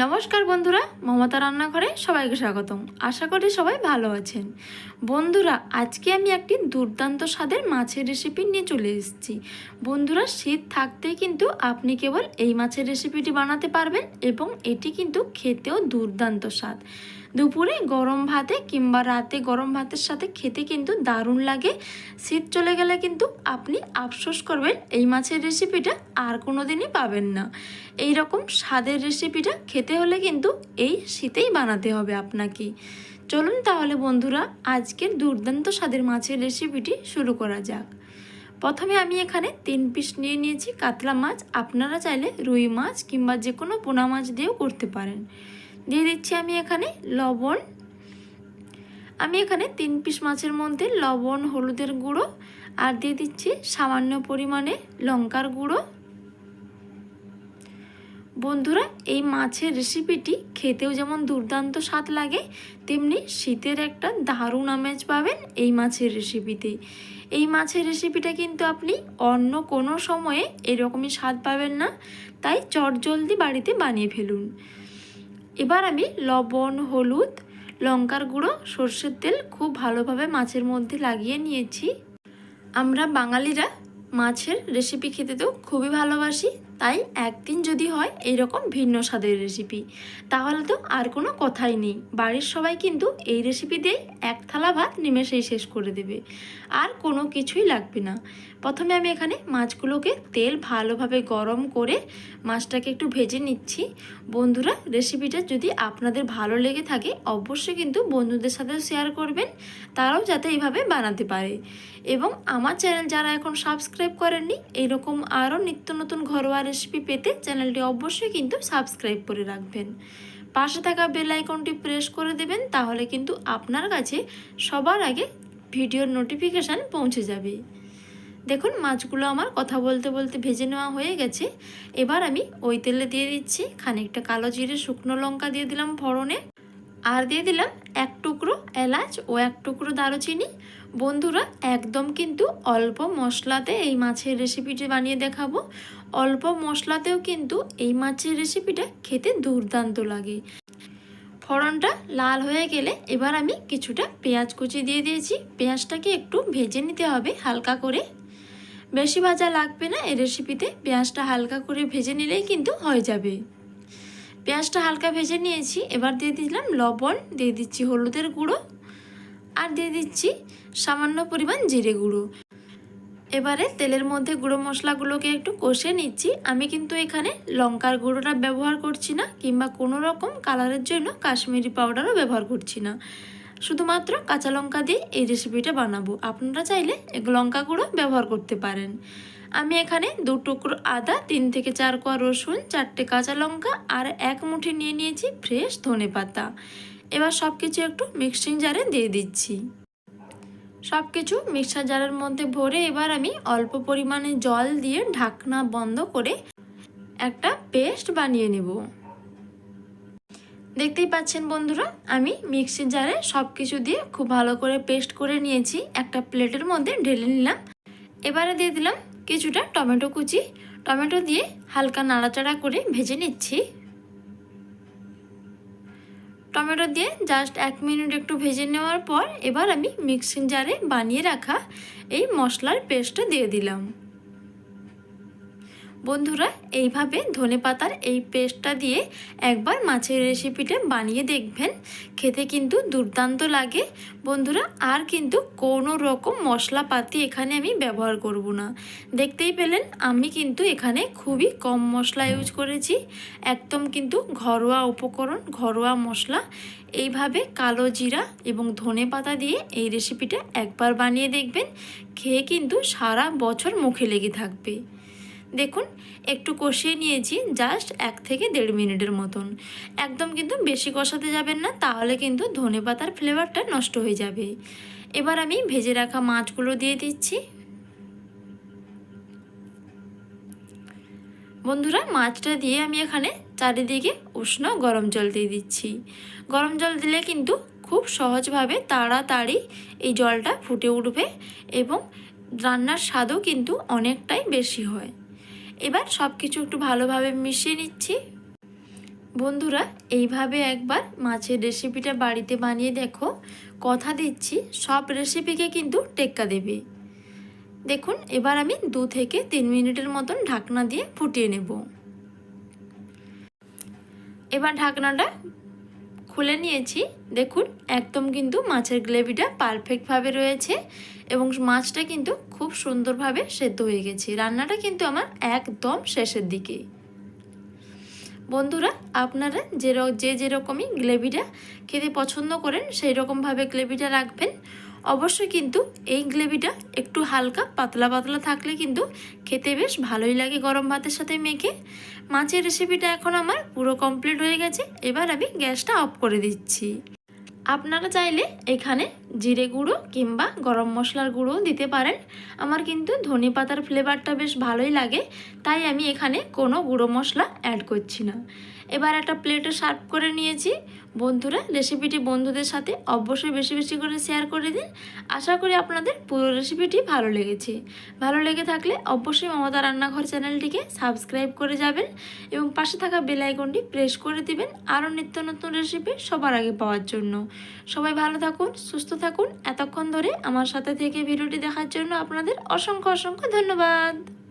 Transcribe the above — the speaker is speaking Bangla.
নমস্কার বন্ধুরা, মমতা রান্নাঘরে সবাইকে স্বাগতম। আশা করি সবাই ভালো আছেন। বন্ধুরা, আজকে আমি একটি দুর্দান্ত স্বাদের মাছের রেসিপি নিয়ে চলে এসেছি। বন্ধুরা, শীত থাকতে কিন্তু আপনি কেবল এই মাছের রেসিপিটি বানাতে পারবেন এবং এটি কিন্তু খেতেও দুর্দান্ত স্বাদ। দুপুরে গরম ভাতে কিংবা রাতে গরম ভাতের সাথে খেতে কিন্তু দারুণ লাগে। শীত চলে গেলে কিন্তু আপনি আফসোস করবেন, এই মাছের রেসিপিটা আর কোনো দিনই পাবেন না। এই রকম স্বাদের রেসিপিটা খেতে হলে কিন্তু এই শীতেই বানাতে হবে আপনাকে। চলুন তাহলে বন্ধুরা, আজকের দুর্দান্ত স্বাদের মাছের রেসিপিটি শুরু করা যাক। প্রথমে আমি এখানে তিন পিস নিয়ে নিয়েছি কাতলা মাছ। আপনারা চাইলে রুই মাছ কিংবা যে কোনো পোনা মাছ দিয়েও করতে পারেন। দিয়ে দিচ্ছি আমি এখানে লবণ। আমি এখানে তিন পিস মাছের মধ্যে লবণ, হলুদের গুঁড়ো আর দিয়ে দিচ্ছি সামান্য পরিমাণে লঙ্কার গুঁড়ো। বন্ধুরা, এই মাছের রেসিপিটি খেতেও যেমন দুর্দান্ত স্বাদ লাগে, তেমনি শীতের একটা দারুণ আমেজ পাবেন এই মাছের রেসিপিতে এই মাছের রেসিপিটা কিন্তু আপনি অন্য কোনো সময়ে এরকমই স্বাদ পাবেন না, তাই চটজলদি বাড়িতে বানিয়ে ফেলুন। এবার আমি লবণ, হলুদ, লঙ্কার গুঁড়ো, সর্ষের তেল খুব ভালোভাবে মাছের মধ্যে লাগিয়ে নিয়েছি। আমরা বাঙালিরা মাছের রেসিপি খেতে তো খুবই ভালোবাসি তাই একদিন যদি হয় এইরকম ভিন্ন স্বাদের রেসিপি তাহলে তো আর কোনো কথাই নেই। বাড়ির সবাই কিন্তু এই রেসিপি দিয়ে এক থালা ভাত নিমেষেই শেষ করে দেবে। আর কোনো কিছুই লাগবে না। প্রথমে আমি এখানে মাছগুলোকে তেল ভালোভাবে গরম করে মাছটাকে একটু ভেজে নিচ্ছি। বন্ধুরা রেসিপিটা যদি আপনাদের ভালো লেগে থাকে, অবশ্যই কিন্তু বন্ধুদের সাথে শেয়ার করবেন। তারাও যাতে এইভাবে বানাতে পারে। এবং আমার চ্যানেল যারা এখন সাবস্ক্রাইব করেননি, এরকম আরও নিত্য নতুন ঘরোয়া রেসিপি পেতে চ্যানেলটি অবশ্যই কিন্তু সাবস্ক্রাইব করে রাখবেন। পাশে থাকা বেল আইকনটি প্রেস করে দেবেন, তাহলে কিন্তু আপনার কাছে সবার আগে ভিডিওর নোটিফিকেশান পৌঁছে যাবে। দেখুন, মাছগুলো আমার কথা বলতে বলতে ভেজে নেওয়া হয়ে গেছে। এবার আমি ওই তেলে দিয়ে দিচ্ছি, খানিকটা কালো জিরে, শুকনো লঙ্কা দিয়ে দিলাম ফোড়নে। আর দিয়ে দিলাম এক টুকরো এলাচ ও এক টুকরো দারুচিনি। বন্ধুরা, একদম কিন্তু অল্প মশলাতে এই মাছের রেসিপিটি বানিয়ে দেখাবো। অল্প মশলাতেও কিন্তু এই মাছের রেসিপিটা খেতে দুর্দান্ত লাগে। ফোড়নটা লাল হয়ে গেলে এবার আমি কিছুটা পেঁয়াজ কুচি দিয়ে দিয়েছি। পেঁয়াজটাকে একটু ভেজে নিতে হবে হালকা করে। বেশি ভাজা লাগবে না এই রেসিপিতে পেঁয়াজটা হালকা করে ভেজে নিলেই কিন্তু হয়ে যাবে। পেঁয়াজটা হালকা ভেজে নিয়েছি, এবার দিয়ে দিলাম লবণ, দিয়ে দিচ্ছি হলুদের গুঁড়ো, আর দিয়ে দিচ্ছি সামান্য পরিমাণ জিরে গুঁড়ো। এবারে তেলের মধ্যে গুঁড়ো মশলাগুলোকে একটু কষে নিচ্ছি। আমি কিন্তু এখানে লঙ্কার গুঁড়োটা ব্যবহার করছি না, কিংবা কোনো রকম কালারের জন্য কাশ্মীরি পাউডারও ব্যবহার করছি না। শুধুমাত্র কাঁচা লঙ্কা দিয়ে এই রেসিপিটা বানাবো। আপনারা চাইলে লঙ্কা গুঁড়ো ব্যবহার করতে পারেন। আমি এখানে দু টুকরো আদা, তিন থেকে চার কোয়া রসুন, চারটে কাঁচা লঙ্কা আর এক মুঠি নিয়ে নিয়েছি ফ্রেশ ধনে পাতা। এবার সব কিছু একটু মিক্সিং জারে দিয়ে দিচ্ছি। সব কিছু মিক্সার জারের মধ্যে ভরে এবার আমি অল্প পরিমাণে জল দিয়ে ঢাকনা বন্ধ করে একটা পেস্ট বানিয়ে নেব। দেখতেই পাচ্ছেন বন্ধুরা, আমি মিক্সির জারে সব কিছু দিয়ে খুব ভালো করে পেস্ট করে নিয়েছি। একটা প্লেটের মধ্যে ঢেলে নিলাম। এবারে দিয়ে দিলাম কিছুটা টমেটো কুচি, টমেটো দিয়ে হালকা নাড়াচাড়া করে ভেজে নিচ্ছি। টমেটো দিয়ে জাস্ট এক মিনিট একটু ভেজে নেওয়ার পর এবার আমি মিক্সিং জারে বানিয়ে রাখা এই মশলার পেস্টটা দিয়ে দিলাম। বন্ধুরা, এইভাবে ধনে পাতার এই পেস্টটা দিয়ে একবার মাছের রেসিপিটা বানিয়ে দেখবেন। খেতে কিন্তু দুর্দান্ত লাগে। বন্ধুরা, আর কিন্তু কোনো রকম মশলাপাতি এখানে আমি ব্যবহার করব না। দেখতেই পেলেন, আমি কিন্তু এখানে খুবই কম মশলা ইউজ করেছি। একদম কিন্তু ঘরোয়া উপকরণ, ঘরোয়া মশলা। এইভাবে কালো জিরা এবং ধনে পাতা দিয়ে এই রেসিপিটা একবার বানিয়ে দেখবেন। খেয়ে কিন্তু সারা বছর মুখে লেগে থাকবে। দেখুন, একটু কষিয়ে নিয়েছি জাস্ট এক থেকে দেড় মিনিটের মতন। একদম কিন্তু বেশি কষাতে যাবেন না, তাহলে কিন্তু ধনে পাতার ফ্লেভারটা নষ্ট হয়ে যাবে। এবার আমি ভেজে রাখা মাছগুলো দিয়ে দিচ্ছি। বন্ধুরা, মাছটা দিয়ে আমি এখানে চারিদিকে উষ্ণ গরম জল দিয়ে দিচ্ছি। গরম জল দিলে কিন্তু খুব সহজভাবে তাড়াতাড়ি এই জলটা ফুটে উঠবে এবং রান্নার স্বাদও কিন্তু অনেকটাই বেশি হয়। এবার সব কিছু একটু ভালোভাবে মিশিয়ে নিচ্ছি। বন্ধুরা, এইভাবে একবার মাছের রেসিপিটা বাড়িতে বানিয়ে দেখো। কথা দিচ্ছি, সব রেসিপিকে কিন্তু টেক্কা দেবে। দেখুন, এবার আমি দু থেকে তিন মিনিটের মতন ঢাকনা দিয়ে ফুটিয়ে নেব। এবার ঢাকনাটা খুলে নিয়েছি। দেখুন, একদম কিন্তু মাছের গ্রেভিটা পারফেক্টভাবে রয়েছে এবং মাছটা কিন্তু খুব সুন্দরভাবে সেদ্ধ হয়ে গেছে। রান্নাটা কিন্তু আমার একদম শেষের দিকে। বন্ধুরা, আপনারা যে যে যেরকমই গ্রেভিটা খেতে পছন্দ করেন সেই রকমভাবে গ্রেভিটা রাখবেন। অবশ্যই কিন্তু এই গ্রেভিটা একটু হালকা, পাতলা পাতলা থাকলে কিন্তু খেতে বেশ ভালোই লাগে গরম ভাতের সাথে মেখে। মাছের রেসিপিটা এখন আমার পুরো কমপ্লিট হয়ে গেছে। এবার আমি গ্যাসটা অফ করে দিচ্ছি। আপনারা চাইলে এখানে জিরে গুঁড়ো কিংবা গরম মশলার গুঁড়ো দিতে পারেন। আমার কিন্তু ধনে পাতার ফ্লেভারটা বেশ ভালোই লাগে, তাই আমি এখানে কোনো গুঁড়ো মশলা অ্যাড করছি না। এবার একটা প্লেটে সার্ভ করে নিয়েছি। বন্ধুরা রেসিপিটি বন্ধুদের সাথে অবশ্যই বেশি বেশি করে শেয়ার করে দিন। আশা করি আপনাদের পুরো রেসিপিটি ভালো লেগেছে। ভালো লেগে থাকলে অবশ্যই মমতা রান্নাঘর চ্যানেলটিকে সাবস্ক্রাইব করে যাবেন এবং পাশে থাকা বেল আইকনটি প্রেস করে দিবেন আরও নিত্য নতুন রেসিপি সবার আগে পাওয়ার জন্য। সবাই ভালো থাকুন, সুস্থ থাকুন। এতক্ষণ ধরে আমার সাথে থেকে ভিডিওটি দেখার জন্য আপনাদের অসংখ্য অসংখ্য ধন্যবাদ।